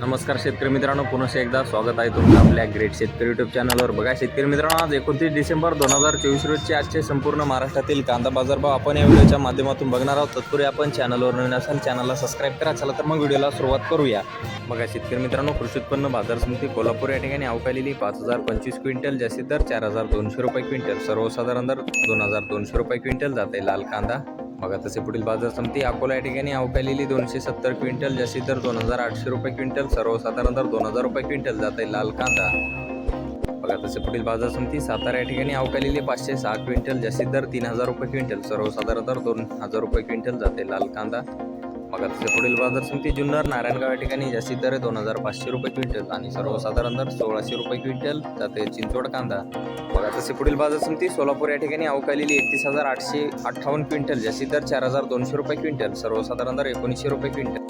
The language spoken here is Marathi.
नमस्कार शेतकरी मित्रांनो पुन्हा एकदा स्वागत आहे तुमचं आपल्या ग्रेट शेतकरी युट्यूब चॅनलवर बघा शेतकरी मित्रांनो आज एकोणतीस डिसेंबर दोन हजार चोवीस रोजचे आजचे संपूर्ण महाराष्ट्रातील कांदा बाजारभाव आपण या व्हिडिओच्या माध्यमातून बघणार आहोत. तत्पूर्वी आपण चॅनलवर नवीन असाल चॅनलला सबस्क्राईब करा. चला तर मग व्हिडिओला सुरुवात करूया. बघा शेतकरी मित्रांनो कृषी उत्पन्न बाजार समिती कोल्हापूर या ठिकाणी अवकालेली पाच हजार पंचवीस क्विंटल जास्तीत दर चार हजार दोनशे रुपये क्विंटल. सर्वसाधारण दर दोन हजार दोनशे रुपये क्विंटल जाते लाल कांदा. बघा तसे पुढील बाजार समिती अकोला या ठिकाणी अवकालेली दोनशे सत्तर क्विंटल जशी तर दोन हजार आठशे रुपये क्विंटल सर्वसाधारण तर दोन हजार रुपये क्विंटल जाते लाल कांदा. बघा तसे पुढील बाजार समिती सातारा या ठिकाणी अवकालेली पाचशे सहा क्विंटल जास्तीत दर तीन हजार रुपये क्विंटल सर्वसाधारण तर दोन हजार रुपये क्विंटल जाते लाल कांदा. बघा तसे पुढील बाजार समिती जुन्नर नारायणगाव या ठिकाणी जास्तीत दर दोन हजार पाचशे रुपये क्विंटल आणि सर्वसाधारण दर सोळाशे रुपये क्विंटल जाते चिंचवड कांदा. बघा तसे पुढील बाजार समिती सोलापूर या ठिकाणी अवकालेली एकतीस हजार आठशे अठ्ठावन्न क्विंटल जास्तीत दर चार हजार दोनशे रुपये क्विंटल सर्वसाधारण दर एकोणीसशे रुपये क्विंटल.